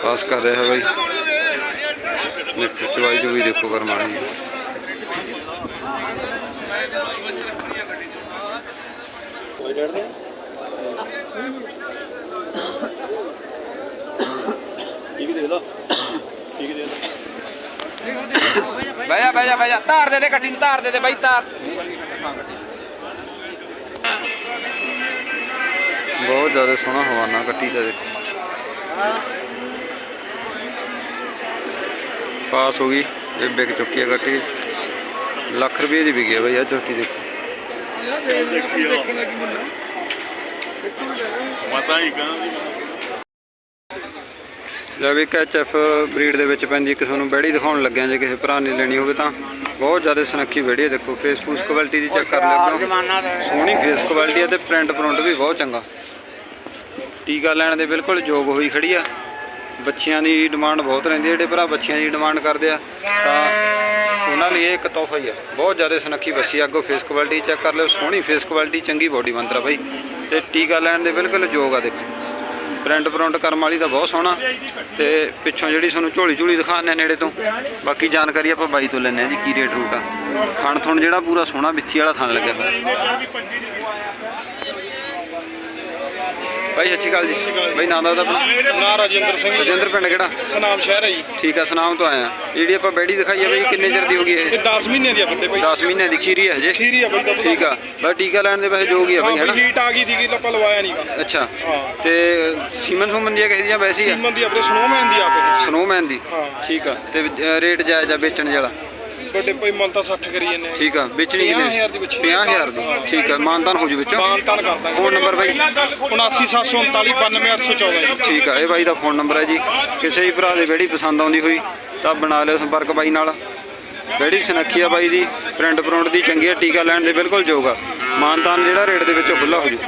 ਪਾਸ ਕਰ ਰਿਹਾ ਹੈ ਬਾਈ। ਦੇਖੋ ਚਵਾਈ ਚੁਬਈ ਦੇਖੋ ਕਰਮਾਣੀ ਦੀ ਬਹਿ ਜਾ ਬਹਿ ਜਾ ਬਹਿ ਜਾ। ਧਾਰ ਦੇ ਦੇ ਗੱਡੀ ਨੂੰ ਧਾਰ ਦੇ ਦੇ ਬਾਈ ਧਾਰ। ਬਹੁਤ ਜ਼ਿਆਦਾ ਸੋਹਣਾ ਹਵਾਨਾ ਕੱਟੀ ਦਾ ਦੇਖੋ। ਪਾਸ ਹੋ ਗਈ ਇਹ ਵਿਕ ਚੁੱਕੀ ਹੈ ਕੱਟੀ ਲੱਖ ਰੁਪਏ ਦੀ ਵਿਕੀ ਹੈ ਬਈ ਆ ਝੋਟੀ ਦੇਖੋ। ਪਤਾ ਹੀ ਕਹਾਂ ਲੈ ਵੀ ਐਚਐਫ ਬਰੀਡ ਦੇ ਵਿੱਚ ਪੈਂਦੀ ਇੱਕ ਤੁਹਾਨੂੰ ਬੈੜੀ ਦਿਖਾਉਣ ਲੱਗਿਆ ਜੇ ਕਿਸੇ ਭਰਾ ਨੇ ਲੈਣੀ ਹੋਵੇ ਤਾਂ। ਬਹੁਤ ਜ਼ਿਆਦਾ ਸੁਨੱਖੀ ਬੈੜੀ ਹੈ, ਦੇਖੋ ਫੇਸ ਫੂਸ ਕੁਆਲਿਟੀ ਦੀ ਚੈੱਕ ਕਰ ਲਿਓ ਸੋਹਣੀ ਫੇਸ ਕੁਆਲਿਟੀ ਹੈ ਤੇ ਪ੍ਰਿੰਟ ਪ੍ਰਿੰਟ ਵੀ ਬਹੁਤ ਚੰਗਾ। ਟੀਕਾ ਲੈਣ ਦੇ ਬਿਲਕੁਲ ਯੋਗ ਹੋਈ ਖੜੀ ਆ। ਬੱਚਿਆਂ ਦੀ ਡਿਮਾਂਡ ਬਹੁਤ ਰਹਿੰਦੀ ਹੈ, ਜਿਹੜੇ ਭਰਾ ਬੱਚਿਆਂ ਦੀ ਡਿਮਾਂਡ ਕਰਦੇ ਆ, ਤਾਂ ਉਹਨਾਂ ਲਈ ਇਹ ਇੱਕ ਤੋਹਫਾ ਹੀ ਹੈ ਬਹੁਤ ਜ਼ਿਆਦਾ ਸੁਨੱਖੀ ਬੱਸੀ ਆ, ਅੱਗੋਂ ਫੇਸ ਕੁਆਲਿਟੀ ਚੈੱਕ ਕਰ ਲਿਓ। ਸੋਹਣੀ ਫੇਸ ਕੁਆਲਿਟੀ ਚੰਗੀ ਬੋਡੀ ਮੰਤਰਾ ਬਾਈ। ਤੇ ਟੀਕਾ ਲੈਣ ਦੇ ਬਿਲਕੁਲ ਯੋਗ ਆ ਦੇਖੋ। ਪ੍ਰਿੰਟ ਪ੍ਰਿੰਟ ਕਰਮ ਵਾਲੀ ਦਾ ਬਹੁਤ ਸੋਹਣਾ। ਤੇ ਪਿੱਛੋਂ ਜਿਹੜੀ ਤੁਹਾਨੂੰ ਝੋਲੀ ਝੋਲੀ ਦਿਖਾਉਂਦੇ ਆ ਨੇੜੇ ਤੋਂ। ਬਾਕੀ ਜਾਣਕਾਰੀ ਆਪਾਂ ਬਾਈ ਤੋਂ ਲੈਣੇ ਆ ਜੀ ਕੀ ਰੇਟ ਰੂਟ ਆ। ਥਣ ਥਣ ਜਿਹੜਾ ਪੂਰਾ ਸੋਹਣਾ ਵਿੱਥੀ ਵਾਲਾ ਥਣ ਲੱਗਿਆ ਹੋਇਆ। ਬਾਈ ਸਤਿ ਸ਼੍ਰੀ ਅਕਾਲ ਜੀ। ਬਾਈ ਨਾਂ ਦਾ ਆਪਣਾ? ਨਾ ਰਾਜਿੰਦਰ ਸਿੰਘ ਜੀ। ਰਜਿੰਦਰ ਪਿੰਡ ਕਿਹੜਾ? ਸਨਾਮ ਸ਼ਹਿਰ ਹੈ ਜੀ। ਠੀਕ ਆ ਸੁਨਾਮ ਤੋਂ ਆਇਆ ਜਿਹੜੀ ਆਪਾਂ ਬੈੜੀ ਦਿਖਾਈ ਆ ਬਈ ਕਿੰਨੇ ਚਿਰ ਦੀ ਹੋ ਗਈ ਇਹ? ਇਹ 10 ਮਹੀਨੇ ਦੀ ਆ ਬੰਦੇ ਭਾਈ 10 ਮਹੀਨੇ ਦੀ ਖੀਰੀ ਹੈ ਹਜੇ? ਖੀਰੀ ਆ ਬਈ ਦੁੱਧ ਠੀਕ ਆ। ਬਸ ਟੀਕਾ ਲੈਣ ਦੇ ਵੈਸੇ ਜੋਗ ਆ ਬਈ ਹੈਨਾ? ਹੀਟ ਆ ਗਈ ਸੀਗੀ ਤਾਂ ਆਪਾਂ ਲਵਾਇਆ ਨਹੀਂਗਾ ਅੱਛਾ। ਹਾਂ। ਤੇ ਸੀਮਨ ਸੁਮਨ ਦੀਆਂ ਕਿਸੇ ਦੀਆਂ ਵੈਸੇ ਆ? ਸੀਮਨ ਦੀ ਆਪਣੇ ਸਨੋਮੈਨ ਦੀ ਆਪੇ ਸਨੋਮੈਨ ਦੀ। ਹਾਂ। ਠੀਕ ਆ। ਤੇ ਅ, ਰੇਟ ਜਾਇਜ਼ ਆ ਵੇਚਣ ਵਾਲਾ? ਵੱਡੇ ਭਾਈ ਮੁੱਲ ਤਾਂ 60 ਕਰੀ ਜੰਨੇ ਠੀਕ ਆ ਵੇਚਣੀ ਕਿੰਨੇ? 50,000 ਦੀ ਬੱਚੀ। 50000 ਦੀ। ਠੀਕ ਆ ਮਾਨਤਾਨ ਹੋ ਜੂ ਵਿੱਚੋਂ। ਮਾਨਤਾਨ ਕਰ ਦਾਂਗੇ ਫੋਨ ਨੰਬਰ ਬਾਈ। 79739 92814 ਜੀ। ਠੀਕ ਆ ਇਹ ਬਾਈ ਦਾ ਫੋਨ ਨੰਬਰ ਹੈ ਜੀ। ਕਿਸੇ ਵੀ ਭਰਾ ਦੇ ਬੇੜੀ ਪਸੰਦ ਆਉਂਦੀ ਹੋਈ ਤਾਂ ਬਣਾ ਲਿਓ ਸੰਪਰਕ ਬਾਈ ਨਾਲ। ਬੇੜੀ ਸੁਨੱਖੀ ਆ ਬਾਈ ਦੀ ਪ੍ਰਿੰਟ ਪ੍ਰਿੰਟ ਦੀ ਚੰਗੀ ਆ ਟੀਕਾ ਲੈਣ ਦੇ ਬਿਲਕੁਲ ਯੋਗ ਆ। ਮਾਨਤਾਨ ਜਿਹੜਾ ਰੇਟ ਦੇ ਵਿੱਚ ਖੁੱਲਾ ਹੋ ਜੂ।